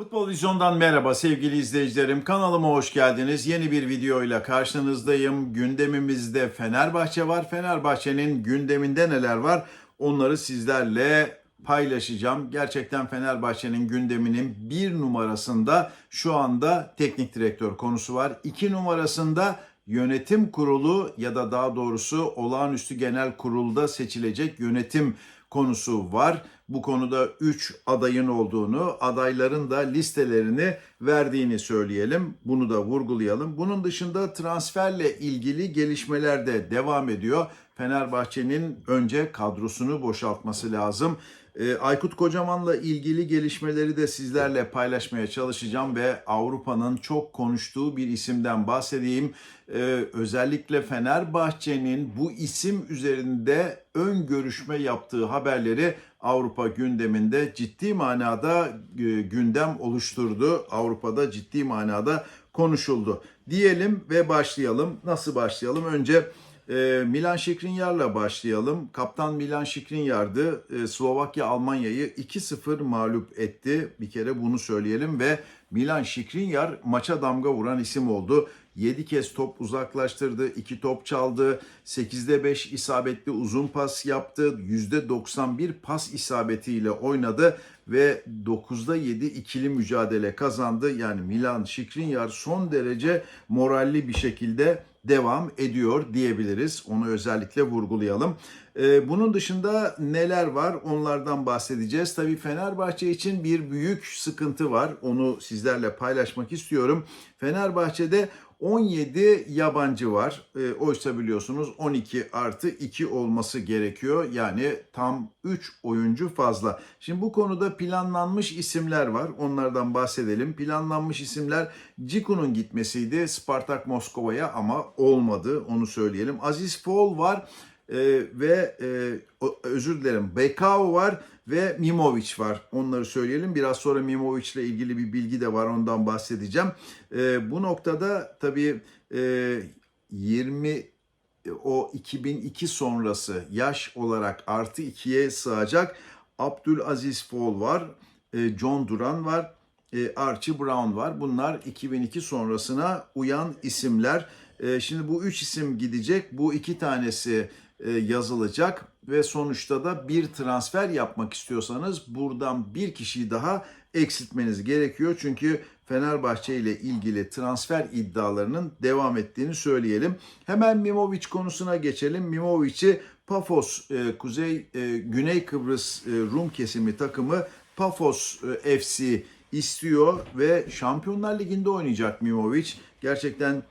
Futbol Vizyon'dan merhaba sevgili izleyicilerim. Kanalıma hoş geldiniz. Yeni bir videoyla karşınızdayım. Gündemimizde Fenerbahçe var. Fenerbahçe'nin gündeminde neler var? Onları sizlerle paylaşacağım. Gerçekten Fenerbahçe'nin gündeminin bir numarasında şu anda teknik direktör konusu var. İki numarasında yönetim kurulu ya da daha doğrusu olağanüstü genel kurulda seçilecek yönetim konusu var. Bu konuda 3 adayın olduğunu, adayların da listelerini verdiğini söyleyelim. Bunu da vurgulayalım. Bunun dışında transferle ilgili gelişmeler de devam ediyor. Fenerbahçe'nin önce kadrosunu boşaltması lazım. Ee, Aykut Kocaman'la ilgili gelişmeleri de sizlerle paylaşmaya çalışacağım ve Avrupa'nın çok konuştuğu bir isimden bahsedeyim. Ee, özellikle Fenerbahçe'nin bu isim üzerinde ön görüşme yaptığı haberleri Avrupa gündeminde ciddi manada e, gündem oluşturdu. Avrupa'da ciddi manada konuşuldu. Diyelim ve başlayalım. Nasıl başlayalım? Önce e, Milan Skriniar'la başlayalım. Kaptan Milan Skriniar'dı. E, Slovakya Almanya'yı 2-0 mağlup etti. Bir kere bunu söyleyelim ve Milan Skriniar maça damga vuran isim oldu. 7 kez top uzaklaştırdı, 2 top çaldı, 8'de 5 isabetli uzun pas yaptı, %91 pas isabetiyle oynadı ve 9'da 7 ikili mücadele kazandı. Yani Milan Skriniar son derece moralli bir şekilde devam ediyor diyebiliriz. Onu özellikle vurgulayalım. Ee, bunun dışında neler var onlardan bahsedeceğiz. Tabii Fenerbahçe için bir büyük sıkıntı var. Onu sizlerle paylaşmak istiyorum. Fenerbahçe'de 17 yabancı var. E, oysa biliyorsunuz 12 artı 2 olması gerekiyor. Yani tam 3 oyuncu fazla. Şimdi bu konuda planlanmış isimler var. Onlardan bahsedelim. Planlanmış isimler Ciku'nun gitmesiydi Spartak Moskova'ya ama olmadı. Onu söyleyelim. Aziz Fol var. Ee, ve e, özür dilerim Bekao var ve Mimovic var. Onları söyleyelim. Biraz sonra Mimovic ile ilgili bir bilgi de var. Ondan bahsedeceğim. Ee, bu noktada tabii e, 20 o 2002 sonrası yaş olarak artı 2'ye sığacak Abdülaziz Fol var. E, John Duran var. E, Archie Brown var. Bunlar 2002 sonrasına uyan isimler. E, şimdi bu üç isim gidecek. Bu iki tanesi e, yazılacak ve sonuçta da bir transfer yapmak istiyorsanız buradan bir kişiyi daha eksiltmeniz gerekiyor. Çünkü Fenerbahçe ile ilgili transfer iddialarının devam ettiğini söyleyelim. Hemen Mimovic konusuna geçelim. Mimovic'i Pafos e, Kuzey e, Güney Kıbrıs Rum kesimi takımı Pafos FC istiyor ve Şampiyonlar Ligi'nde oynayacak Mimovic. Gerçekten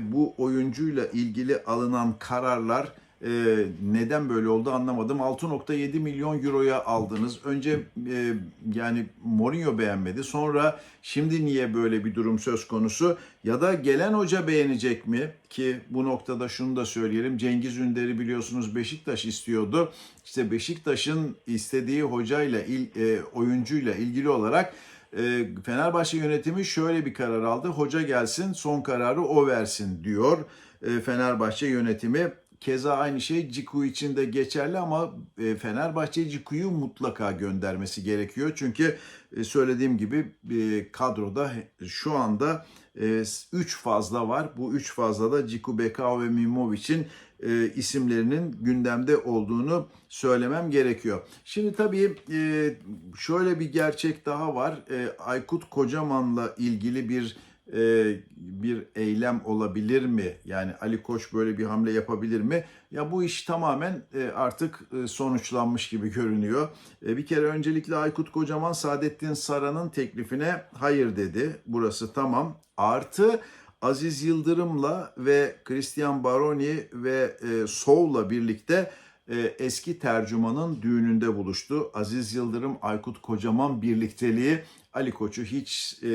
bu oyuncuyla ilgili alınan kararlar ee, neden böyle oldu anlamadım. 6.7 milyon euroya aldınız. Önce e, yani Mourinho beğenmedi. Sonra şimdi niye böyle bir durum söz konusu? Ya da gelen hoca beğenecek mi? Ki bu noktada şunu da söyleyelim. Cengiz Ünder'i biliyorsunuz Beşiktaş istiyordu. İşte Beşiktaş'ın istediği hocayla, il, e, oyuncuyla ilgili olarak e, Fenerbahçe yönetimi şöyle bir karar aldı. Hoca gelsin son kararı o versin diyor e, Fenerbahçe yönetimi. Keza aynı şey Ciku için de geçerli ama e, Fenerbahçe Ciku'yu mutlaka göndermesi gerekiyor. Çünkü e, söylediğim gibi e, kadroda şu anda 3 fazla var. Bu 3 fazla da Ciku, Bekao ve Mimovic'in isimlerinin gündemde olduğunu söylemem gerekiyor. Şimdi tabii şöyle bir gerçek daha var. Aykut Kocaman'la ilgili bir e, bir eylem olabilir mi? Yani Ali Koç böyle bir hamle yapabilir mi? Ya bu iş tamamen e, artık e, sonuçlanmış gibi görünüyor. Bir kere öncelikle Aykut Kocaman Saadettin Saran'ın teklifine hayır dedi. Burası tamam. Artı Aziz Yıldırım'la ve Christian Baroni ve Sow'la birlikte eski tercümanın düğününde buluştu. Aziz Yıldırım, Aykut Kocaman birlikteliği Ali Koç'u hiç e,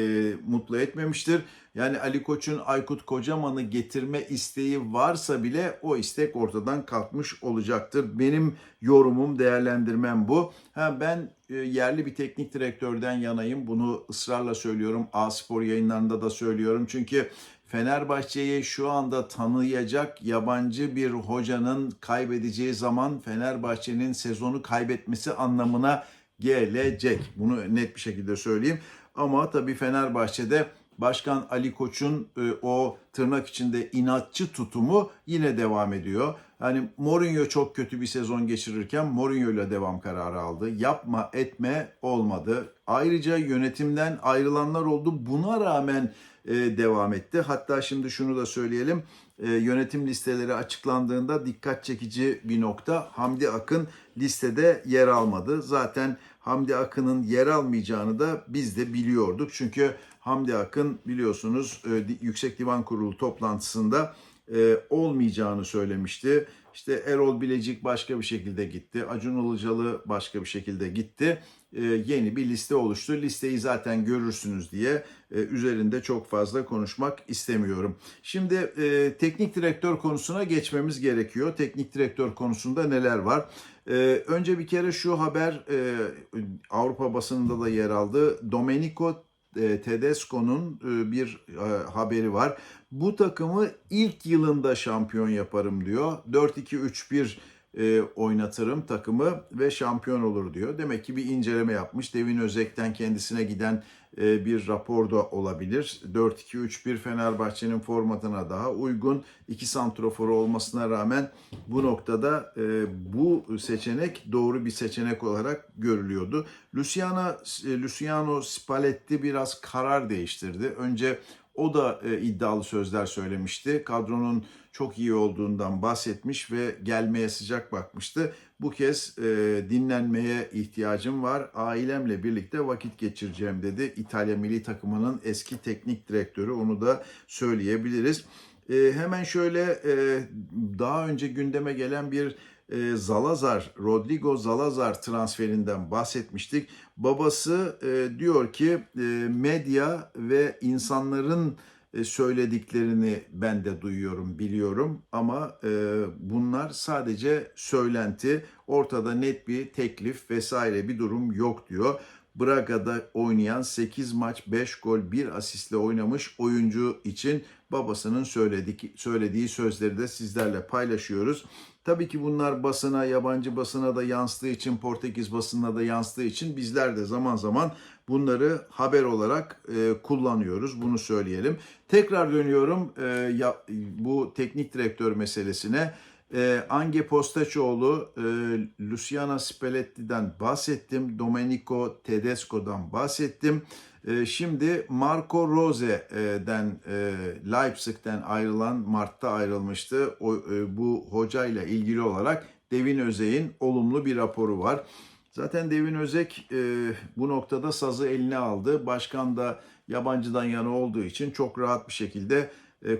mutlu etmemiştir. Yani Ali Koç'un Aykut Kocaman'ı getirme isteği varsa bile o istek ortadan kalkmış olacaktır. Benim yorumum, değerlendirmem bu. Ha ben e, yerli bir teknik direktörden yanayım. Bunu ısrarla söylüyorum. A Spor yayınlarında da söylüyorum. Çünkü Fenerbahçe'yi şu anda tanıyacak yabancı bir hocanın kaybedeceği zaman Fenerbahçe'nin sezonu kaybetmesi anlamına gelecek. Bunu net bir şekilde söyleyeyim. Ama tabii Fenerbahçe'de Başkan Ali Koç'un e, o tırnak içinde inatçı tutumu yine devam ediyor. Hani Mourinho çok kötü bir sezon geçirirken Mourinho ile devam kararı aldı. Yapma etme olmadı. Ayrıca yönetimden ayrılanlar oldu. Buna rağmen devam etti. Hatta şimdi şunu da söyleyelim. E, yönetim listeleri açıklandığında dikkat çekici bir nokta. Hamdi Akın listede yer almadı. Zaten Hamdi Akın'ın yer almayacağını da biz de biliyorduk. Çünkü Hamdi Akın biliyorsunuz e, Yüksek Divan Kurulu toplantısında e, olmayacağını söylemişti. İşte Erol Bilecik başka bir şekilde gitti. Acun Ilıcalı başka bir şekilde gitti. E, yeni bir liste oluştu. Listeyi zaten görürsünüz diye e, üzerinde çok fazla konuşmak istemiyorum. Şimdi e, teknik direktör konusuna geçmemiz gerekiyor. Teknik direktör konusunda neler var? E, önce bir kere şu haber e, Avrupa basınında da yer aldı. Domenico Tedesco'nun e, bir e, haberi var. Bu takımı ilk yılında şampiyon yaparım diyor. 4-2-3-1 e, oynatırım takımı ve şampiyon olur diyor. Demek ki bir inceleme yapmış. Devin Özek'ten kendisine giden e, bir rapor da olabilir. 4-2-3-1 Fenerbahçe'nin formatına daha uygun. İki santroforu olmasına rağmen bu noktada e, bu seçenek doğru bir seçenek olarak görülüyordu. Luciano, Luciano Spalletti biraz karar değiştirdi. Önce o da e, iddialı sözler söylemişti. Kadronun çok iyi olduğundan bahsetmiş ve gelmeye sıcak bakmıştı. Bu kez e, dinlenmeye ihtiyacım var. Ailemle birlikte vakit geçireceğim dedi. İtalya milli takımının eski teknik direktörü onu da söyleyebiliriz. E, hemen şöyle e, daha önce gündeme gelen bir e, Zalazar, Rodrigo Zalazar transferinden bahsetmiştik. Babası e, diyor ki e, medya ve insanların e, söylediklerini ben de duyuyorum, biliyorum ama e, bunlar sadece söylenti. Ortada net bir teklif vesaire bir durum yok diyor. Braga'da oynayan 8 maç 5 gol 1 asistle oynamış oyuncu için babasının söylediği, söylediği sözleri de sizlerle paylaşıyoruz. Tabii ki bunlar basına, yabancı basına da yansıdığı için, Portekiz basınına da yansıdığı için bizler de zaman zaman bunları haber olarak e, kullanıyoruz. Bunu söyleyelim. Tekrar dönüyorum e, ya, bu teknik direktör meselesine. E, Ange Postaçoğlu, e, Luciana Spalletti'den bahsettim. Domenico Tedesco'dan bahsettim. E, şimdi Marco Rose'den e, Leipzig'ten ayrılan Mart'ta ayrılmıştı. O, e, bu hocayla ilgili olarak Devin Özek'in olumlu bir raporu var. Zaten Devin Özek e, bu noktada sazı eline aldı. Başkan da yabancıdan yana olduğu için çok rahat bir şekilde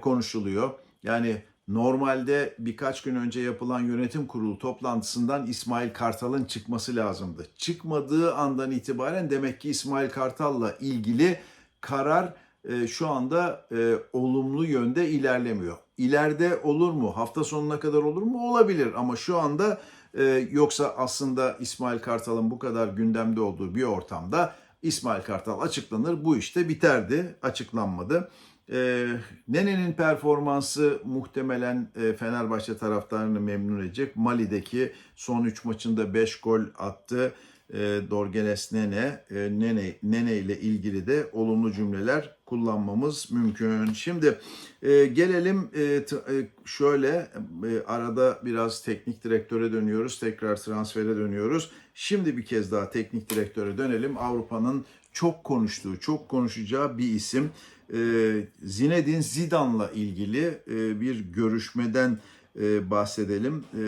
konuşuluyor. Yani normalde birkaç gün önce yapılan yönetim kurulu toplantısından İsmail Kartal'ın çıkması lazımdı. Çıkmadığı andan itibaren demek ki İsmail Kartal'la ilgili karar e, şu anda e, olumlu yönde ilerlemiyor. İleride olur mu? Hafta sonuna kadar olur mu? Olabilir ama şu anda e, yoksa aslında İsmail Kartal'ın bu kadar gündemde olduğu bir ortamda İsmail Kartal açıklanır. Bu işte biterdi. Açıklanmadı. E, Nene'nin performansı muhtemelen e, Fenerbahçe taraftarını memnun edecek. Mali'deki son 3 maçında 5 gol attı. E, Dorgenes Nene, e, Nene, Nene ile ilgili de olumlu cümleler kullanmamız mümkün. Şimdi e, gelelim e, t- e, şöyle e, arada biraz teknik direktöre dönüyoruz, tekrar transfere dönüyoruz. Şimdi bir kez daha teknik direktöre dönelim. Avrupa'nın çok konuştuğu, çok konuşacağı bir isim Zinedine Zidane'la ilgili e, bir görüşmeden e, bahsedelim. E,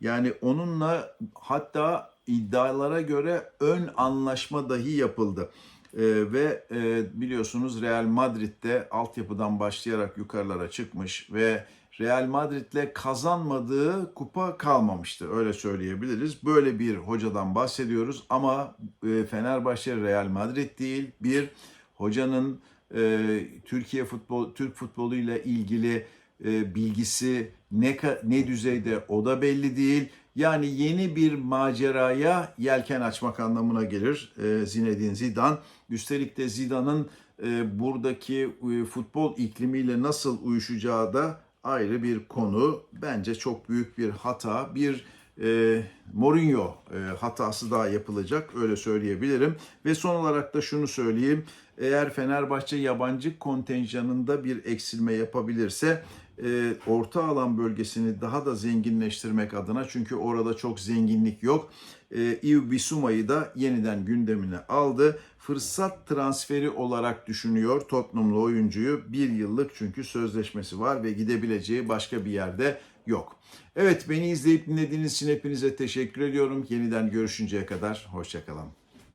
yani onunla hatta iddialara göre ön anlaşma dahi yapıldı. E, ve e, biliyorsunuz Real Madrid'de altyapıdan başlayarak yukarılara çıkmış ve Real Madrid'le kazanmadığı kupa kalmamıştı. Öyle söyleyebiliriz. Böyle bir hocadan bahsediyoruz ama e, Fenerbahçe Real Madrid değil. Bir hocanın Türkiye futbol Türk futbolu ile ilgili e, bilgisi ne ne düzeyde o da belli değil. Yani yeni bir maceraya yelken açmak anlamına gelir e, Zinedine Zidane. Üstelik de Zidane'ın e, buradaki futbol iklimiyle nasıl uyuşacağı da ayrı bir konu. Bence çok büyük bir hata. Bir e, Mourinho e, hatası daha yapılacak öyle söyleyebilirim. Ve son olarak da şunu söyleyeyim. Eğer Fenerbahçe yabancı kontenjanında bir eksilme yapabilirse e, orta alan bölgesini daha da zenginleştirmek adına çünkü orada çok zenginlik yok. E, Bissouma'yı da yeniden gündemine aldı. Fırsat transferi olarak düşünüyor Tottenham'lı oyuncuyu. Bir yıllık çünkü sözleşmesi var ve gidebileceği başka bir yerde yok. Evet beni izleyip dinlediğiniz için hepinize teşekkür ediyorum. Yeniden görüşünceye kadar hoşçakalın.